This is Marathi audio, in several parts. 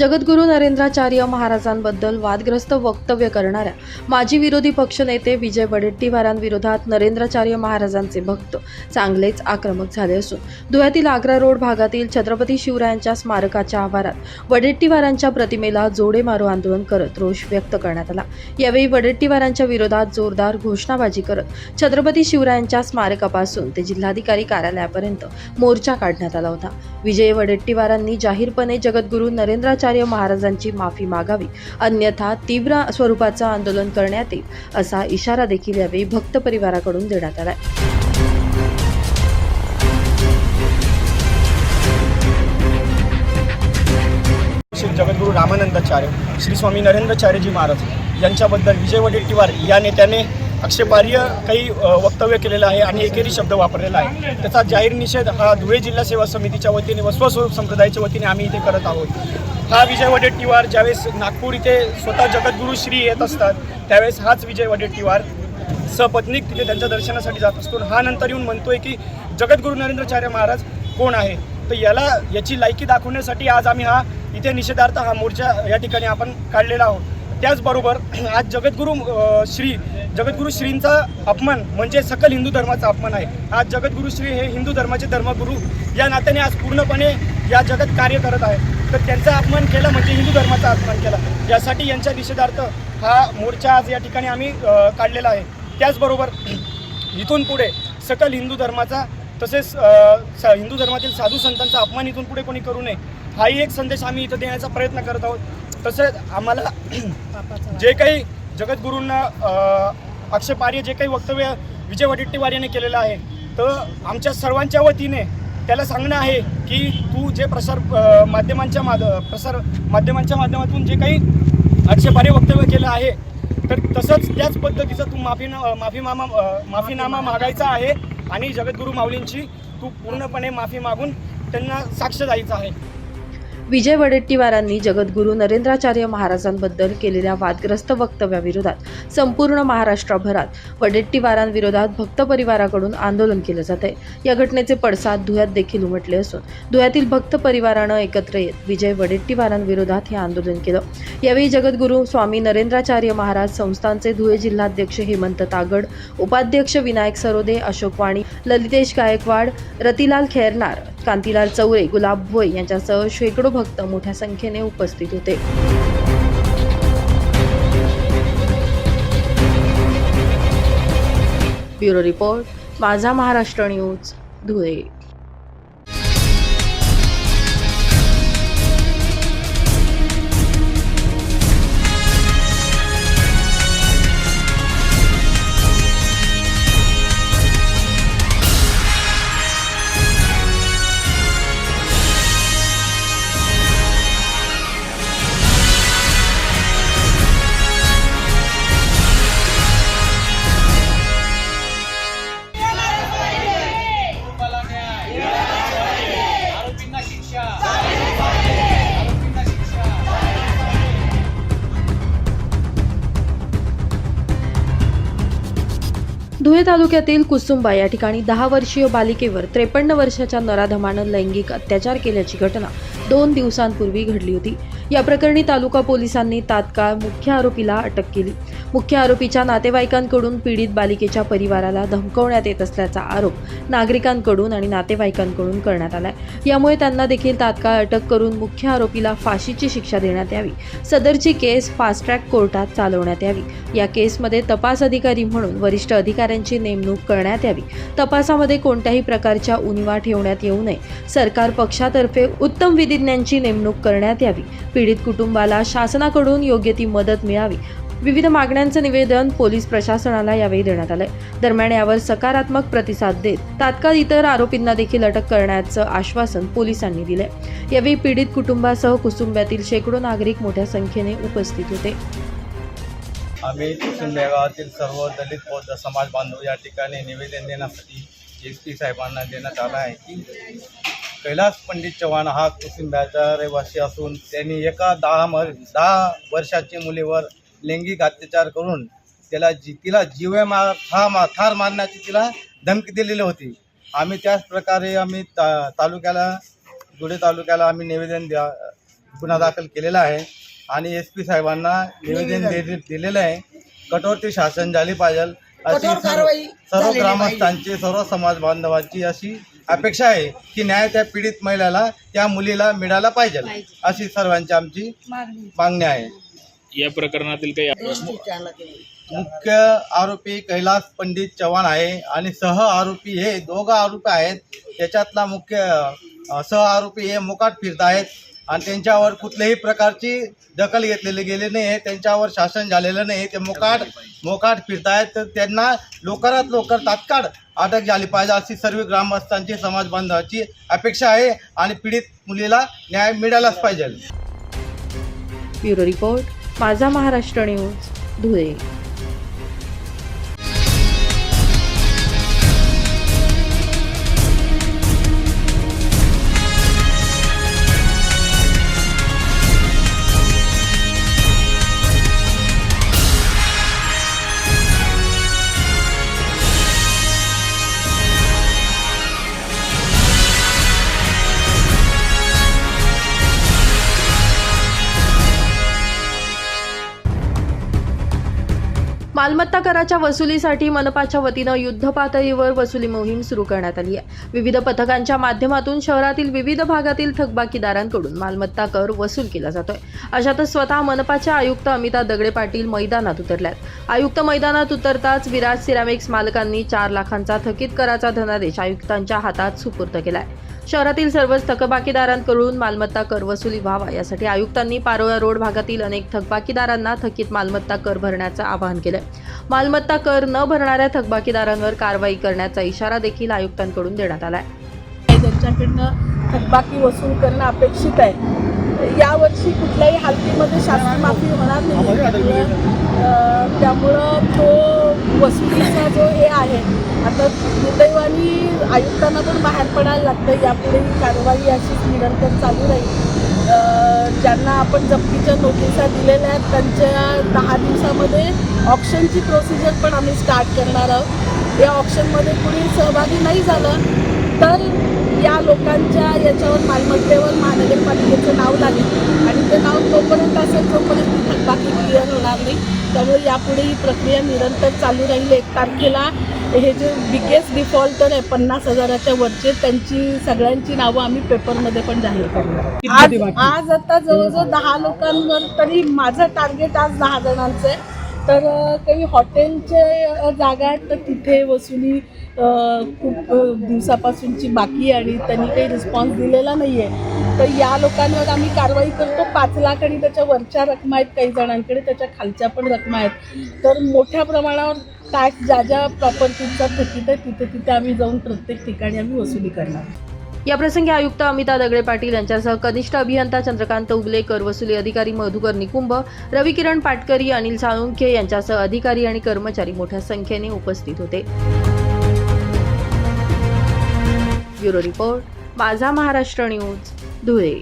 जगद्गुरू नरेंद्राचार्य महाराजांबद्दल वादग्रस्त वक्तव्य करणाऱ्या माजी विरोधी पक्षनेते विजय वडेट्टीवारांविरोधात नरेंद्राचार्य महाराजांचे भक्त चांगलेच आक्रमक झाले असून धुळ्यातील आग्रा रोड भागातील छत्रपती शिवरायांच्या स्मारकाच्या आवारात वडेट्टीवारांच्या प्रतिमेला जोडे मारो आंदोलन करत रोष व्यक्त करण्यात आला. यावेळी वडेट्टीवारांच्या विरोधात जोरदार घोषणाबाजी करत छत्रपती शिवरायांच्या स्मारकापासून ते जिल्हाधिकारी कार्यालयापर्यंत मोर्चा काढण्यात आला होता. विजय वडेट्टीवारांनी जाहीरपणे जगद्गुरू नरेंद्राचार्य महाराजांची माफी मागावी अन्यथा तीव्र स्वरूपाचं आंदोलन करण्यात येईल असा इशारा देखील यावेळी भक्त परिवाराकडून देण्यात आलाय. श्री जगद्गुरू रामानंदाचार्य श्री स्वामी नरेंद्रचार्यजी महाराज यांच्याबद्दल विजय वडेट्टीवार या नेत्याने आक्षेपार्ह काही वक्तव्य केलेलं आहे आणि एकेरी शब्द वापरलेला आहे. त्याचा जाहीर निषेध हा धुळे जिल्हा सेवा समितीच्या वतीने व स्वस्वरूप संप्रदायाच्या वतीने आम्ही इथे करत आहोत. हा विजय वडेट्टीवार ज्यावेळेस नागपूर इथे स्वतः जगद्गुरू श्री येत असतात त्यावेळेस हाच विजय वडेट्टीवार सपत्नीक तिथे त्यांच्या दर्शनासाठी जात असतो. हा नंतर येऊन म्हणतोय की जगद्गुरू नरेंद्राचार्य महाराज कोण आहे? तर याला याची लायकी दाखवण्यासाठी आज आम्ही हा इथे निषेधार्थ हा मोर्चा या ठिकाणी आपण काढलेला आहोत. त्याचबरोबर आज जगद्गुरू श्री जगद्गुरू श्रींचा अपमान म्हणजे सकल हिंदू धर्माचा अपमान आहे. आज जगद्गुरू श्री हे हिंदू धर्माचे धर्मगुरू या नात्याने आज पूर्णपणे या जगात कार्य करत आहे. तर त्यांचा अपमान केला म्हणजे हिंदू धर्माचा अपमान केला. यासाठी यांच्या निषेधार्थ हा मोर्चा आज या ठिकाणी आम्ही काढलेला आहे. त्याचबरोबर इथून पुढे सकल हिंदू धर्माचा तसेच हिंदू धर्मातील साधू संतांचा अपमान इथून पुढे कोणी करू नये हाही एक संदेश आम्ही इथं देण्याचा प्रयत्न करत आहोत. तसेच आम्हाला जे काही जगद्गुरूंना अ, आक्षेपार्ह जे काही वक्तव्य विजय वडेट्टीवार याने केलेलं आहे तर आमच्या सर्वांच्या वतीने त्याला सांगणं आहे की तू जे प्रसार माध्यमांच्या माध प्रसार माध्यमांच्या माध्यमातून जे काही आक्षेपार्ह वक्तव्य केलं आहे तर तसंच त्याच पद्धतीचं तू माफी माफी मामा माफीनामा मागायचा आहे आणि जगद्गुरू माऊलींची तू पूर्णपणे माफी मागून त्यांना साक्ष द्यायचं आहे. विजय वडेट्टीवारांनी जगद्गुरू नरेंद्राचार्य महाराजांबद्दल केलेल्या वादग्रस्त वक्तव्याविरोधात संपूर्ण महाराष्ट्रभरात वडेट्टीवारांविरोधात भक्त परिवाराकडून आंदोलन केलं जात आहे. या घटनेचे पडसाद धुळ्यात देखील उमटले असून धुळ्यातील भक्त परिवारानं एकत्र येत विजय वडेट्टीवारांविरोधात हे आंदोलन केलं. यावेळी जगद्गुरू स्वामी नरेंद्राचार्य महाराज संस्थांचे धुळे जिल्हाध्यक्ष हेमंत तागड उपाध्यक्ष विनायक सरोदे अशोक वाणी ललितेश गायकवाड रतिलाल खैरनार कांतीलाल चौरे गुलाब भोय यांच्यासह शेकडो भक्त मोठ्या संख्येने उपस्थित होते. Bureau report Majha Maharashtra news Dhule. Dhule तालुक्यातील कुसुंबा या ठिकाणी दहा वर्षीय बालिकेवर त्रेपन्न वर्षाच्या नराधमानं लैंगिक अत्याचार केल्याची घटना दोन दिवसांपूर्वी घडली होती. या प्रकरणी तालुका पोलिसांनी तात्काळ मुख्य आरोपीला अटक केली. मुख्य आरोपीच्या नातेवाईकांकडून पीडित बालिकेच्या परिवाराला धमकवण्यात येत असल्याचा आरोप नागरिकांकडून आणि नातेवाईकांकडून करण्यात आलाय. यामुळे त्यांना देखील तात्काळ अटक करून मुख्य आरोपीला फाशीची शिक्षा देण्यात यावी. सदरची केस फास्ट ट्रॅक कोर्टात चालवण्यात यावी. या केसमध्ये तपास अधिकारी म्हणून वरिष्ठ अधिकाऱ्यांची नेमणूक करण्यात यावी. तपासामध्ये कोणत्याही प्रकारच्या उणिवा ठेवण्यात येऊ नये. सरकार पक्षातर्फे उत्तम विधिज्ञांची नेमणूक करण्यात यावी. पीडित कुटुंबाला शासनाकडून योग्य ती मदत मिळावी. विविध मागण्यांचं निवेदन पोलीस प्रशासनाला यावेळी देण्यात आलंय. दरम्यान यावर सकारात्मक प्रतिसाद देत तात्काळ इतर आरोपींना देखील अटक करण्याचं आश्वासन पोलिसांनी दिले यावेळी पीडित कुटुंबासह कुसुंब्यातील शेकडो नागरिक मोठ्या संख्येने उपस्थित होते. आम्ही शिंदे गावातील सर्व दलित बौद्ध समाज बांधव या ठिकाणी निवेदन देण्यासाठी एस पी साहेबांना देण्यात आलं आहे. की कैलास पंडित चव्हाण हा कुसुंब्याचा रहिवासी असून त्यांनी एका दहा मर दहा वर्षाच्या मुलीवर लैंगिक अत्याचार करून त्याला जी तिला जीवे मार ठार मा ठार मारण्याची तिला धमकी दिलेली होती. आम्ही त्याच प्रकारे आम्ही ता तालुक्याला धुळे तालुक्याला आम्ही निवेदन द्या गुन्हा दाखल केलेला आहे आणि एस पी साहेबांना निवेदन दे दिलेलं आहे. कठोरती शासन झाली पाहिजे. अशी सर्व सर्व ग्रामस्थांची सर्व समाज बांधवांची अशी अपेक्षा आहे की न्याय त्या पीडित महिलेला त्या मुलीला मिळाला पाहिजे. अशी सर्वांची आमची मागणी. आहे. या प्रकरणातील काही मुख्य आरोपी कैलास पंडित चव्हाण आहे आणि सह आरोपी हे दोघं आरोपी आहेत. त्याच्यातला मुख्य सह आरोपी हे मोकाट फिरत आहेत. आणि त्यांच्यावर कुठल्याही प्रकारची दखल घेतलेली गेली नाही आहे त्यांच्यावर शासन झालेलं नाही. ते मोकाट मोकाट फिरतायत. तर त्यांना लवकरात लवकर तात्काळ अटक झाली पाहिजे अशी सर्व ग्रामस्थांची समाज बांधवाची अपेक्षा आहे आणि पीडित मुलीला न्याय मिळालाच पाहिजे. Bureau report Majha Maharashtra news Dhule. मालमत्ता कराच्या वसुलीसाठी मनपाच्या वतीनं युद्ध पातळीवर वसुली मोहीम सुरू करण्यात आली आहे. विविध पथकांच्या माध्यमातून शहरातील विविध भागातील थकबाकीदारांकडून मालमत्ता कर वसूल केला जातोय. अशातच स्वतः मनपाच्या आयुक्त अमिता दगडे पाटील मैदानात उतरल्यात. आयुक्त मैदानात उतरताच विराज सिरामिक्स मालकांनी चार लाखांचा थकीत कराचा धनादेश आयुक्तांच्या हातात सुपूर्द केलाय. शहरातील सर्वच थकबाकीदारांकडून मालमत्ता कर वसुली व्हावा. यासाठी आयुक्तांनी पारोळा रोड भागातील अनेक थकबाकीदारांना थकीत मालमत्ता कर भरण्याचं आवाहन केलंय. मालमत्ता कर न भरणाऱ्या थकबाकीदारांवर कारवाई करण्याचा इशारा देखील आयुक्तांकडून देण्यात आलाय. ज्यांच्याकडनं थकबाकी वसूल करणं अपेक्षित आहे यावर्षी कुठल्याही हालतीमध्ये शास्त्री माफी होणार नाही. त्यामुळं तो वसुलीचा जो हे आहे आता दुर्दैवानी आयुक्तांना पण बाहेर पडायला लागतं यापुढे ही कारवाई अशीच निरंतर चालू राहील. ज्यांना आपण जप्तीच्या नोटिसा दिलेल्या आहेत त्यांच्या दहा दिवसामध्ये ऑप्शनची प्रोसिजर पण आम्ही स्टार्ट करणार आहोत. या ऑप्शनमध्ये कुणी सहभागी नाही झालं तर या लोकांच्या याच्यावर मालमत्तेवर महानगरपालिकेचं नाव लागेल. आणि ते नाव तोपर्यंत असेल तोपर्यंत थकबाकी क्लिअर होणार नाही त्यामुळे यापुढे ही प्रक्रिया निरंतर चालू राहील. एक तारखेला हे जे बिगेस्ट डिफॉल्टर आहे पन्नास हजाराच्या वरचे त्यांची सगळ्यांची नावं आम्ही पेपरमध्ये पण जाहीर करणार आज आज आता जवळजवळ दहा लोकांवर तरी माझं टार्गेट आज दहा जणांचं आहे. तर काही हॉटेलचे जागा आहेत तर तिथे वसुली खूप दिवसापासूनची बाकी आहे आणि त्यांनी काही रिस्पॉन्स दिलेला नाही आहे तर या लोकांवर आम्ही कारवाई करतो. पाच लाख आणि त्याच्या वरच्या रकमा आहेत काही जणांकडे त्याच्या खालच्या पण रकमा आहेत. तर मोठ्या प्रमाणावर टॅक्स ज्या ज्या प्रॉपर्टीचा थकीत आहे तिथे तिथे आम्ही जाऊन प्रत्येक ठिकाणी आम्ही वसुली करणार. याप्रसंगी आयुक्त अमिता दगडे पाटील यांच्यासह कनिष्ठ अभियंता चंद्रकांत उगले कर वसुली अधिकारी मधुकर निकुंभ रविकिरण पाटकरी अनिल साळुंखे यांच्यासह अधिकारी आणि कर्मचारी मोठ्या संख्येने उपस्थित होते. Bureau report Majha Maharashtra news Dhule.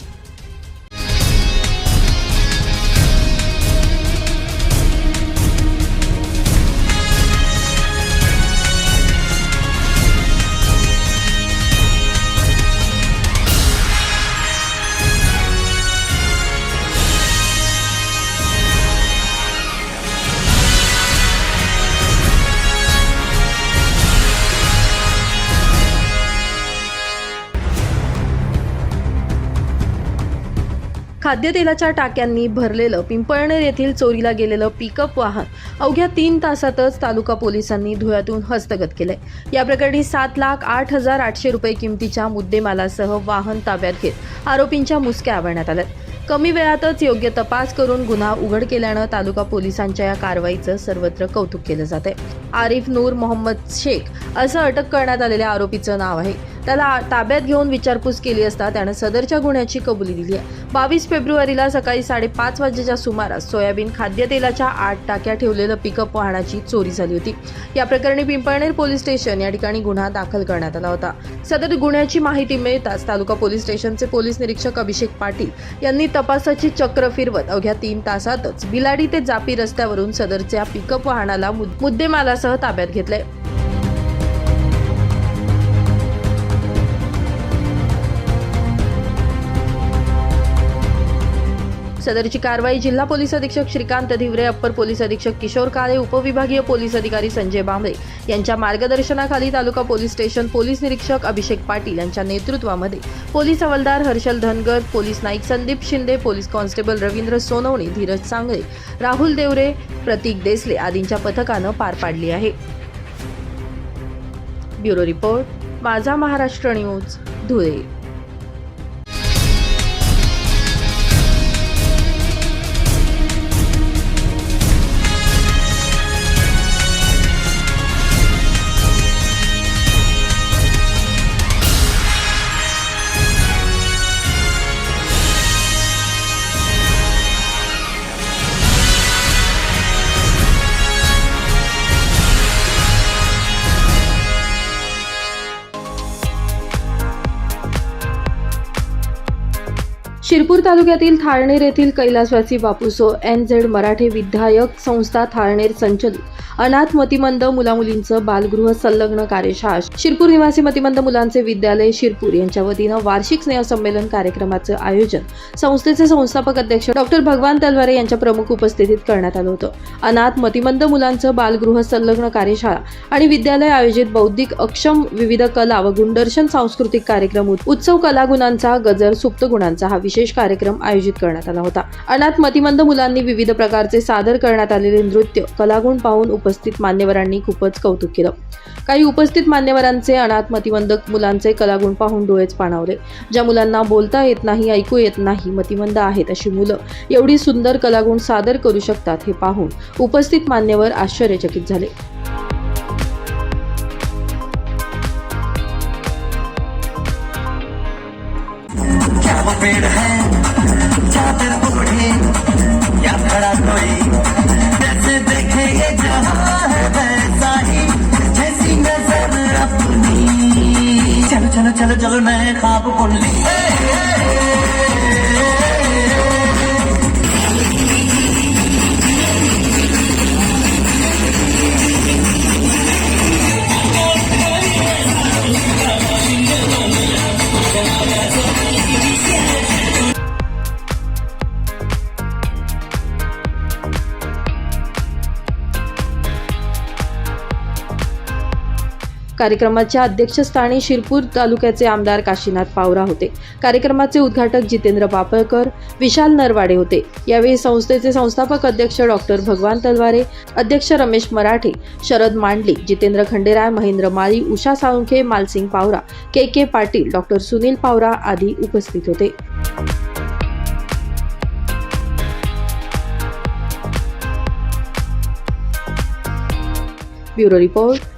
खाद्यतेलाच्या टाक्यांनी भरलेलं पिंपळनेर येथील चोरीला गेलेलं पिकअप वाहन अवघ्या तीन तासातच तालुका पोलिसांनी धुळ्यातून हस्तगत केलंय. या प्रकरणी सात लाख आठ हजार आठशे रुपये किमतीच्या मुद्देमालासह वाहन ताब्यात घेत आरोपींच्या मुसक्या आवळण्यात आल्या कमी वेळातच योग्य तपास करून गुन्हा उघड केल्यानं तालुका पोलिसांच्या या कारवाईचं सर्वत्र कौतुक केलं जात आहे आरिफ नूर मोहम्मद शेख असं अटक करण्यात आलेल्या आरोपीचं नाव आहे. त्याला ताब्यात घेऊन विचारपूस केली असता त्यानं सदरच्या गुन्ह्याची कबुली दिली आहे. बावीस फेब्रुवारीला सकाळी साडेपाच वाजेच्या सुमारास सोयाबीन खाद्यतेलाच्या आठ टाक्या ठेवलेलं पिकअप वाहनाची चोरी झाली होती. या प्रकरणी पिंपळनेर पोलीस स्टेशन या ठिकाणी गुन्हा दाखल करण्यात आला होता. सदर गुन्ह्याची माहिती मिळताच तालुका पोलीस स्टेशनचे पोलीस निरीक्षक अभिषेक पाटील यांनी तपासाची चक्र फिरवत अवघ्या तीन तासातच बिलाडी ते जापी रस्त्यावरून सदरच्या पिकअप वाहनाला मुद्देमालासह ताब्यात घेतलंय. सदरची कारवाई जिल्हा पोलीस अधीक्षक श्रीकांत धिवरे अप्पर पोलीस अधीक्षक किशोर काळे उपविभागीय पोलीस अधिकारी संजय बांबळे यांच्या मार्गदर्शनाखाली तालुका पोलीस स्टेशन पोलीस निरीक्षक अभिषेक पाटील यांच्या नेतृत्वामध्ये पोलीस हवालदार Harshal Dhangar police Naik Sandeep Shinde police constable Ravindra Sonawane Dheeraj Sangle Rahul Deore प्रतीक देसले आदींच्या पथकानं पार पाडली आहे. Bureau report Majha Maharashtra news Dhule. Shirpur तालुक्यातील थाळनेर येथील कैलासवासी बापूसो एन झेड मराठी विधायक संस्था थाळनेर संचलित. अनाथ मतिमंद मुलामुलींचं बालगृह संलग्न कार्यशाळा. शिरपूर निवासी मतिमंद मुलांचे विद्यालय शिरपूर यांच्या वतीनं वार्षिक स्नेहसंमेलन कार्यक्रमाचं आयोजन संस्थेचे संस्थापक अध्यक्ष डॉक्टर भगवान तलवारे यांच्या प्रमुख उपस्थितीत करण्यात आलं होतं. अनाथ मतिमंद मुलांचं बालगृह संलग्न कार्यशाळा आणि विद्यालय आयोजित बौद्धिक अक्षम विविध कला व गुणदर्शन सांस्कृतिक कार्यक्रम उत्सव कलागुणांचा गजर सुप्त गुणांचा हा विशेष कार्यक्रम आयोजित करण्यात आला होता. अनाथ मतिमंद मुलांनी विविध प्रकारचे सादर करण्यात आलेले नृत्य कलागुण पाहून उप उपस्थित मान्यवरांनी खूपच कौतुक केलं. काही उपस्थित मान्यवरांचे अनाथ मतिमंद मुलांचे कलागुण पाहून डोळेच पाणावले. ज्या मुलांना बोलता येत नाही ऐकू येत नाही मतिमंद आहेत अशी मुलं एवढी सुंदर कलागुण सादर करू शकतात हे पाहून उपस्थित मान्यवर आश्चर्यचकित झाले. क्या वो पेड़ है चादर फिर बूढ़ी या खड़ा कोई? जैसे देखे ये जहाँ है वैसा ही जैसी नजर अपनी। चलो चलो चलो चलो नए ख्वाब कार्यक्रमाच्या अध्यक्षस्थानी शिरपूर तालुक्याचे आमदार काशीनाथ पावरा होते. कार्यक्रमाचे उद्घाटक जितेंद्र पापळकर विशाल नरवाडे होते. यावेळी संस्थेचे संस्थापक अध्यक्ष डॉक्टर भगवान तलवारे अध्यक्ष Ramesh Marathe Sharad Mandli Jitendra Khanderay Mahendra Mali Usha Salunkhe Malsing Pawara K K Patil doctor Sunil Pawara आदी उपस्थित होते. ब्युरो रिपोर्ट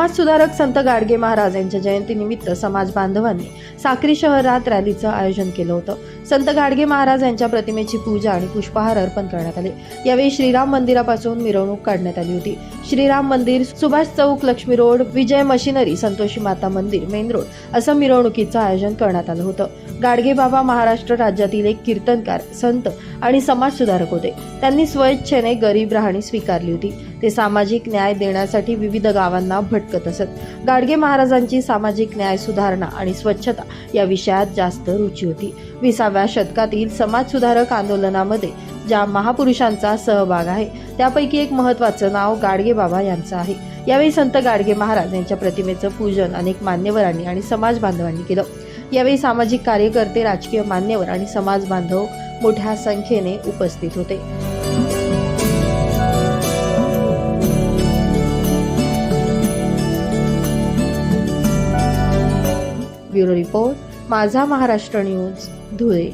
समाजसुधारक संत गाडगे महाराज यांच्या जयंतीनिमित्त समाज बांधवांनी साक्री शहरात रॅलीचं आयोजन केलं होतं. संत गाडगे महाराज यांच्या प्रतिमेची पूजा आणि पुष्पहार अर्पण करण्यात आले. यावेळी श्रीराम मंदिरापासून मिरवणूक काढण्यात आली होती. श्रीराम मंदिर सुभाष चौक लक्ष्मी रोड विजय मशिनरी संतोषी माता मंदिर मेन रोड असं मिरवणुकीचं आयोजन करण्यात आलं होतं. गाडगे बाबा महाराष्ट्र राज्यातील एक कीर्तनकार संत आणि समाजसुधारक होते. त्यांनी स्वइच्छेने गरीब राहणी स्वीकारली होती. ते सामाजिक न्याय देण्यासाठी विविध गावांना भटकत असत. गाडगे महाराजांची सामाजिक न्याय सुधारणा आणि स्वच्छता या विषयात जास्त रुची होती. विसाव्या शतकातील समाजसुधारक आंदोलनामध्ये ज्या महापुरुषांचा सहभाग आहे त्यापैकी एक महत्त्वाचं नाव गाडगे बाबा यांचं आहे. यावेळी संत गाडगे महाराज यांच्या प्रतिमेचं पूजन अनेक मान्यवरांनी आणि समाज बांधवांनी केलं. यावेळी सामाजिक कार्यकर्ते राजकीय मान्यवर आणि समाज बांधव मोठ्या संख्येने उपस्थित होते. Bureau report Majha Maharashtra news. Dhule